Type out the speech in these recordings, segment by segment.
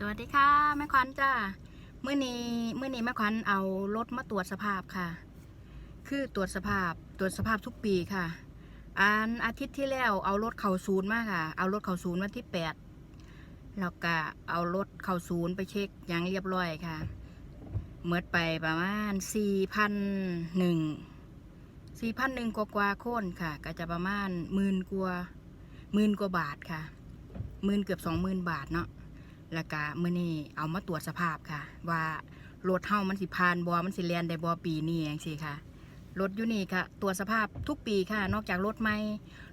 สวัสดีค่ะแม่ขวัญจ้าเมื่อนี้เมื่อนี้แม่ขวัญเอารถมาตรวจสภาพค่ะ คือตรวจสภาพตรวจสภาพทุกปีค่ะ อันอาทิตย์ที่แล้วเอารถเข่าศูนย์มาค่ะ เอารถเข่าศูนย์วันที่แปดแล้วก็เอารถเข่าศูนย์ไปเช็คอย่างเรียบร้อยค่ะเมื่อไปประมาณสี่พันหนึ่งสี่พันหนึ่งกว่ากว่าโคนค่ะ ก็จะประมาณหมื่นกว่าหมื่นกว่าบาทค่ะหมื่นเกือบสองหมื่นบาทเนาะ แล้วก็มื้อนี้เอามาตรวจสภาพค่ะ ว่ารถเฮามันสิผ่านบ่มันสิแล่นได้บ่ปีนี้จังซี่ค่ะรถอยู่นี่ค่ะตรวจสภาพทุกปีค่ะ นอกจากรถใหม่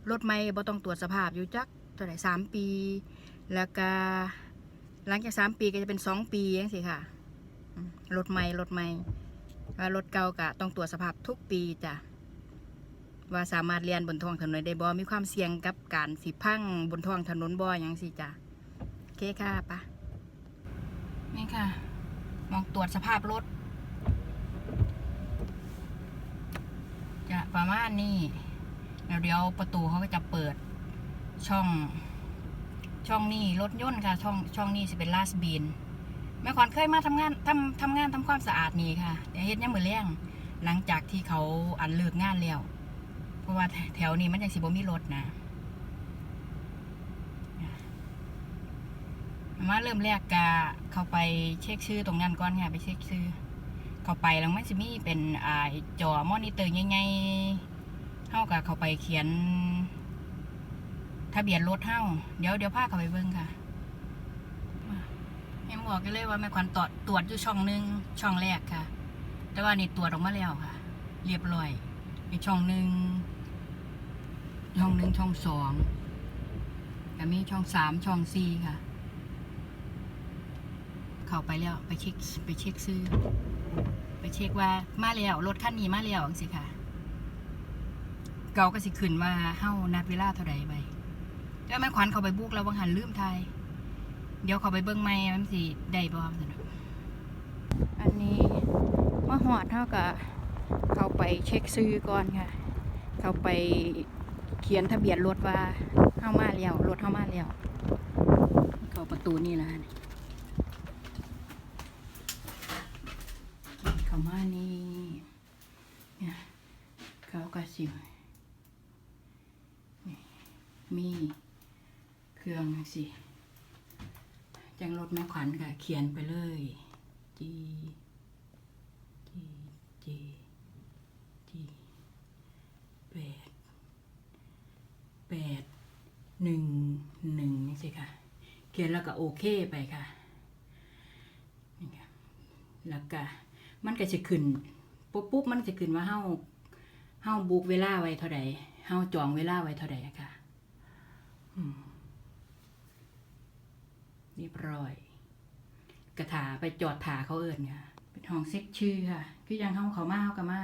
รถใหม่บ่ต้องตรวจสภาพอยู่จักเท่าไหร่สามปี แล้วก็หลังจากสามปีก็จะเป็นสองปีจังซี่ค่ะรถใหม่รถใหม่ว่ารถเก่าก็ต้องตรวจสภาพทุกปีจ้ะว่าสามารถเรียนบนท้องถนนได้บ่มีความเสี่ยงกับการสิพังบนท้องถนนบ่หยังสิจ้ะ เคค่ะปะนี่ค่ะ มองตรวจสภาพรถ จะประมาณนี้แล้วเดี๋ยวประตูเขาก็จะเปิดช่อง ช่องนี้รถยนต์ค่ะ ช่องช่องนี้จะเป็นลาสบีนแม่ขวัญเคยมาทำงานทำทำงานทำความสะอาดนี่ค่ะเดี๋ยวเฮ็ดยังมือเลี้ยงหลังจากที่เขาอันเลิกงานแล้ว เพราะว่าแถวนี้มันยังสิบ่มีรถนะ มาเริ่มแรกกะเข้าไปเช็คชื่อตรงนั้นก่อนค่ะไปเช็คชื่อ เข้าไปแล้วมันจะมีเป็นอ่าจอมอนิเตอร์ใหญ่ๆเท่ากับเข้าไปเขียน ทะเบียนรถเท่าเดี๋ยวเดี๋ยวพาเข้าไปเบิ่งค่ะยังบอกกันเลยว่าแม่ขวัญตรวจตรวจอยู่ช่องหนึ่งช่องแรกค่ะ แต่ว่านี่ตรวจออกมาแล้วค่ะ เรียบร้อยอีกช่องหนึ่งช่องหนึ่งช่องสองก็มีช่องสามช่องสี่ค่ะ เข้าไปแล้วไปเช็คไปเช็คซื้อ ไปเช็คว่ามาแล้วรถคันนี้มาแล้วจังสิค่ะเกาก็สิขึ้นว่าเฮ้านัดเวลาเท่าใดไปแล้วแม่ขวัญเขาไปบุกแล้วบางหันลืมไทย เดี๋ยวเขาไปเบิ้งไม่มันสิได้บ่สนุกอันนี้มาหอดเท่ากับเขาไปเช็คซื้อก่อนค่ะ เขาไปเขียนทะเบียนรถว่าเข้ามาแล้วรถเข้ามาแล้ว เข้าประตูนี่แหละค่ะ เขามานี่เนี่ย เขาก็สินี่มีเครื่องสิจังรถแม่ขวัญค่ะเขียนไปเลย G G G G แปดแปดหนึ่งหนึ่งนี่สิค่ะ เขียนแล้วก็โอเคไปค่ะนี่ค่ะแล้วก็มันก็จะขึ้นปุ๊บปุ๊บมันจะขึ้นว่าเฮา เฮาบุกเวลาไว้เท่าใดเฮาจองเวลาไว้เท่าใดค่ะอืมเรียบร้อย กระถาไปจอดถาเขาเอิญค่ะ เป็นห้องเซ็กชื่อค่ะ คือยังเฮาเขามาเฮากับมา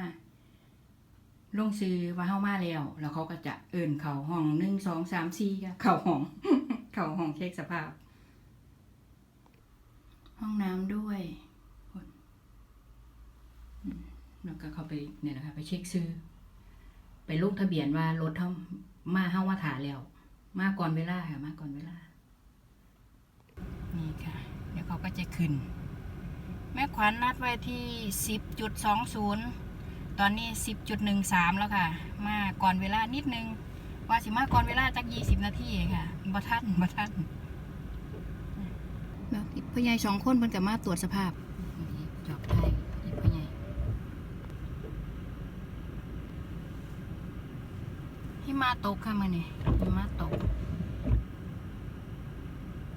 ลงซื้อว่าเฮามาแล้ว แล้วเขาก็จะเอิญเขาห้องหนึ่งสองสามสี่ค่ะ เขาห้อง เขาห้องเช็คสภาพ ห้องน้ำด้วยแล้วก็เขาไปเนี่ยนะคะไปเช็คซื้อ ไปลงทะเบียนว่ารถเท่ามาเข้ามาถาแล้ว มาก่อนเวลาค่ะ มาก่อนเวลา นี่ค่ะ เดี๋ยวเขาก็จะขึ้น แม่ขวัญนัดไว้ที่สิบจุดสองศูนย์ตอนนี้สิบจุดหนึ่งสามแล้วค่ะ มาก่อนเวลานิดนึง ว่าสิมาก่อนเวลาจักยี่สิบนาทีค่ะบ่ทันบ่ทันแบบพ่อใหญ่สองคนเพิ่นกับมาตรวจสภาพจอบไทยอีพ่อใหิมะตกค่ะมื่อนี้หิมะตก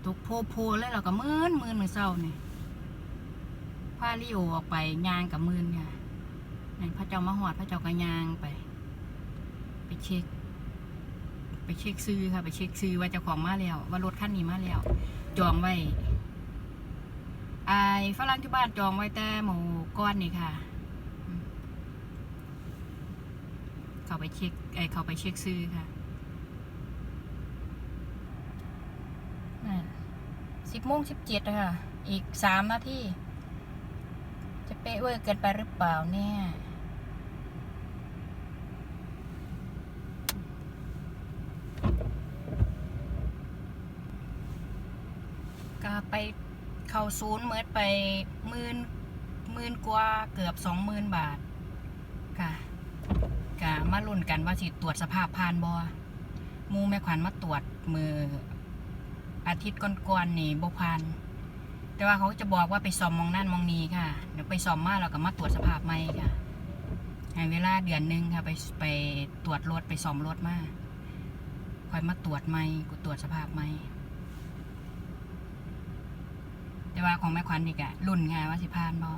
ตกโพโพๆเลยเราก็มืนมืนมือเศร้านี่พาลิโอออกไปยางกับมืนค่ะนั่นพระเจ้ามาหอดพระเจ้าก็ยางไป ไปเช็ค ไปเช็คซื้อค่ะ ไปเช็คซื้อว่าเจ้าของมาแล้ว ว่ารถคันนี้มาแล้ว จองไว้ไอ้ฝรั่งที่บ้านจองไว้แต่หมูก้อนนี่ค่ะ เขาไปเช็คไอเขาไปเช็คซื้อค่ะสิบโมงสิบเจ็ดค่ะ อีกสามนาทีจะเป๊ะเวอร์เกินไปหรือเปล่าเนี่ยก็ไปเข้าศูนย์เมิดไปหมื่นหมื่นกว่าเกือบสองหมื่นบาทค่ะ กะมาลุ้นกันว่าสิตรวจสภาพผ่านบอมูแม่ขวัญมาตรวจมืออาทิตย์ก่อนๆนี่บ่ผ่าน แต่ว่าเขาจะบอกว่าไปซ่อมมองนั่นมองนี้ค่ะเดี๋ยวไปซ่อมมาแล้วก็มาตรวจสภาพใหม่ค่ะให้เวลาเดือนหนึงค่ะ ไปไปตรวจรถไปซ่อมรถมาคอยมาตรวจใหม่กูตรวจสภาพใหม่แต่ว่าของแม่ขวัญนี่กะรุ่นไงว่าสิพานบอ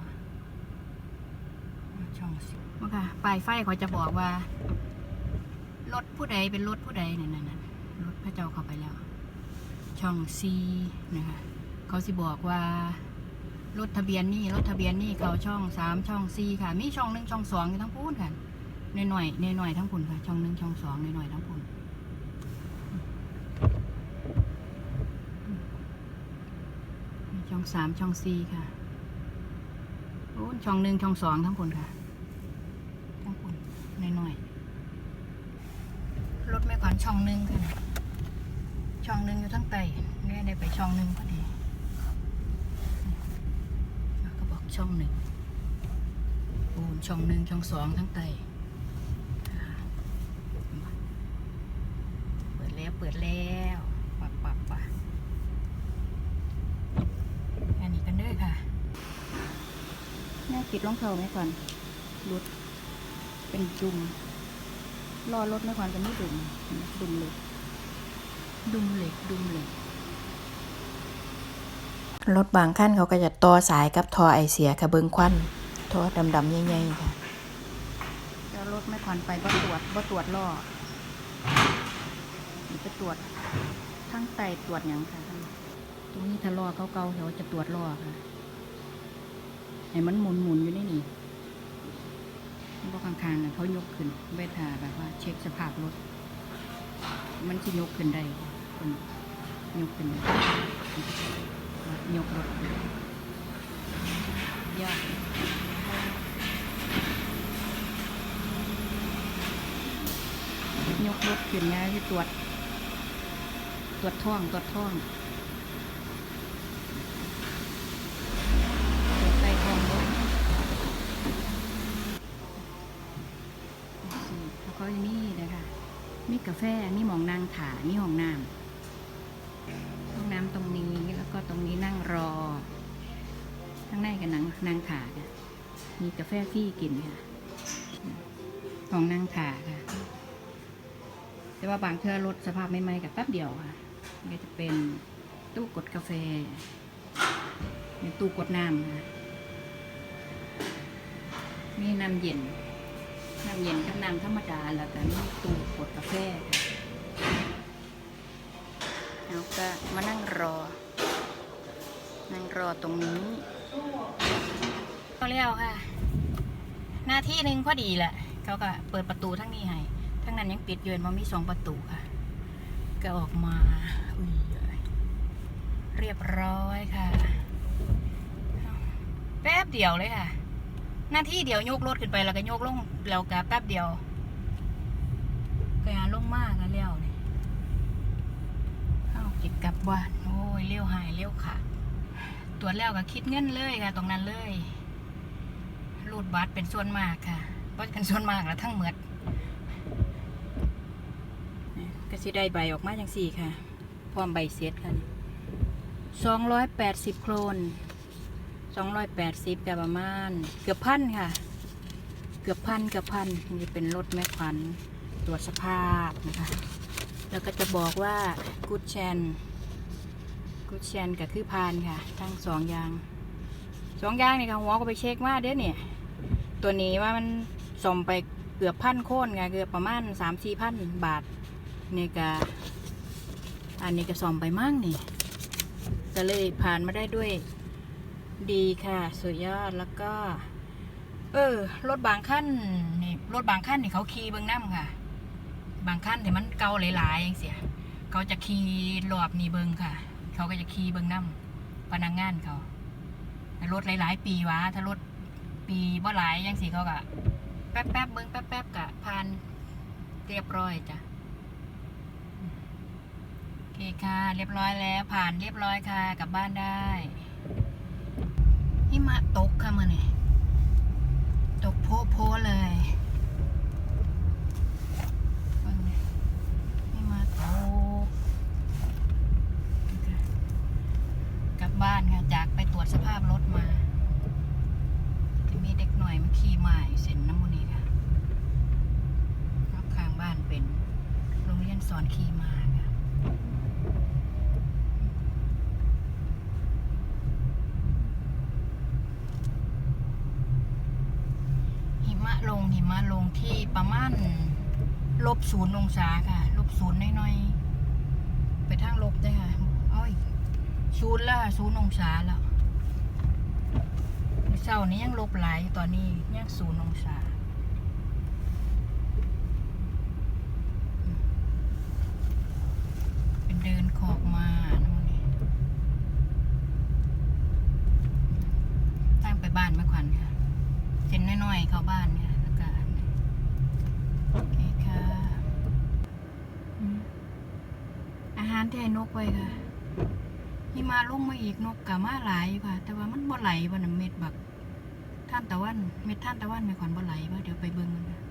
ช่องสิว่าค่ะปลายไฟเขาจะบอกว่า รถผู้ใดเป็นรถผู้ใดนั่นนั่นนั่นรถพระเจ้าเข้าไปแล้ว ช่องซีนะคะเขาสิบอกว่ารถทะเบียนนี่รถทะเบียนนี่เขาช่องสามช่องสี่ค่ะ มีช่องหนึ่งช่องสองทั้งพูนค่ะหน่อยหน่อยหน่อยทั้งพูนค่ะ ช่องหนึ่งช่องสองหน่อยหน่อยทั้งพูนช่องสามช่องสี่ค่ะช่องหนึ่งช่องสองทั้งพูนค่ะ หน่อยรถไม่ขวัญช่องหนึ่งค่ะช่องหนึ่งอยู่ทั้งไตแม่ได้ไปช่องหนึ่งพอดีก็บอกช่องหนึ่งโอ้ช่องหนึ่งช่องสองทั้งไตเปิดแล้วเปิดแล้วปับปับปับอันนี้กันเด้อค่ะแม่ปิดรองเท้าไหมก่อนรถ เป็นดุมรอรถไหมก่อนจะไม่ดุมดุมเลยดุมเหล็กดุมเหล็กรถบางขั้นเขาก็จะต่อสายกับทอไอเสียค่ะเบิงควันทอดำๆใหญ่ๆค่ะแล้วรถไม่ควันไปบ่ตรวจบ่ตรวจล่อนี่ไปตรวจทั้งไตตรวจหยังค่ะตรงนี้ถ้าล่อเก่าๆเขาจะตรวจล่อค่ะให้มันหมุนหมุนๆอยู่ในนี่ บ่ข้างๆน่ะเขายกขึ้นเวทาแบบว่าเช็คสภาพรถ มันจะยกขึ้นได้คนยกขึ้นยกรถยอดยกรถขึ้นนะที่ตรวจ ตรวจท้องตรวจท้องตรวจไตท้องรถแล้วก็มีนะคะมีกา แฟ มีหมองนางถามีห้องน้ำห้องน้ำตรงนี้แล้วก็ตรงนี้นั่งรอ ข้างในกับนางนางถาค่ะมีกาแฟฟี่กินค่ะห้องนางถาค่ะ แต่ว่าบางเทื่อรถสภาพใหม่กับแป๊บเดียวค่ะมันก็จะเป็นตู้กดกาแฟมีตู้กดน้ำค่ะมีน้ำเย็น น้ำเย็นกับน้ำธรรมดาแล้วก็มีตู้กดกาแฟแล้วก็มานั่งรอ นั่งรอตรงนี้ก็แล้วค่ะ หน้าที่หนึ่งพอดีแหละเขาก็เปิดประตูทั้งนี้ให้ทั้งนั้นยังปิดอยู่มันมีสองประตูค่ะ ก็ออกมาอุ้ยเรียบร้อยค่ะ แป๊บเดียวเลยค่ะ หน้าที่เดียวยกรถขึ้นไปแล้วก็ยกลงแล้วก็แป๊บเดียวก็ลงมากแล้วเนี่เอาจิกกลับบ้านโอ้ยเลี้ยวหายเลี้ยวขาดตรวจแล้วก็คิดเงินเลยค่ะ ตรงนั้นเลยรูดบัตรเป็นส่วนมากค่ะเพรเป็นส่วนมากแล้วทั้งหมดก็สิได้ใบออกมาอย่างสี่ค่ะ พร้อมใบเสร็จค่ะสองร้อยแปดสิบโครน สองร้อยแปดสิบกับประมาณ เกือบพันค่ะ เกือบพันเกือบพันนี่เป็นรถแม่ขวัญตรวจสภาพนะคะแล้วก็จะบอกว่ากูดแชนกูดแชนกับคือพานค่ะ ทั้งสองอยางสองอยางนี่ค่ะหัวก็ไปเช็คมาเด้เนี่ย ตัวนี้ว่ามันส่มไปเกือบพันโค่นไงเกือบประมาณสามสี่พันบาทนี่ก็อันนี้ก็ซ่อมไปมั่งนี่ก็เลยผ่านมาได้ด้วย ดีค่ะ สุดยอดแล้วก็ เออ รถบางขั้นนี่รถบางขั้นนี่เขาขี่เบื้องน้ำค่ะ บางขั้นที่มันเก่าหลายๆอย่างเสียเขาจะขี่รอบนี่เบิงค่ะ เขาก็จะขี่เบื้องน้ำพนักงานเขาแต่รถหลาย ๆ ปีวะถ้ารถปีบ่หลายยังสิเขาก็แป๊บๆเบิงแป๊บๆกะผ่านเรียบร้อยจ้ะโอเคค่ะ เรียบร้อยแล้ว ผ่านเรียบร้อยค่ะกลับบ้านได้ มะตกค่ะมื่อนี่ตกโพโพๆเลยเบิ่มะตกกลับบ้านค่ะ จากไปตรวจสภาพรถมา จะมีเด็กหน่อยมันขี่มาเส้นน้ำมูนี่ค่ะรอบข้างบ้านเป็นโรงเรียนสอนขี่มาค่ะ หิมะลงหิ มะลงที่ประมาณลบศูนย์องศาค่ะ ลบศูนย์น้อยๆ ไปทางลบได้ค่ะอ้อยศูนย์ละศูนย์องศาแล้วเช้านี้ยังลบหลายตอนนี้ยังศูนย์องศาเป็นเดินขอกมานะมันนี่ตั้งไปบ้านแม่ขวัญค่ะเส้นน้อยๆเข้าบ้านเนี่ยแล้วก็โอเคค่ะอืม อาหารที่ให้นกไว้ค่ะที่มาลงมาอีกนกกะมาหลายค่ะ แต่ว่ามันบ่ไหลบ่น่ะเม็ดแบบท่านตะวัน เม็ดท่านตะวันไม่ขวัญบ่ไหลบ่เดี๋ยวไปเบิ่งกันค่ะ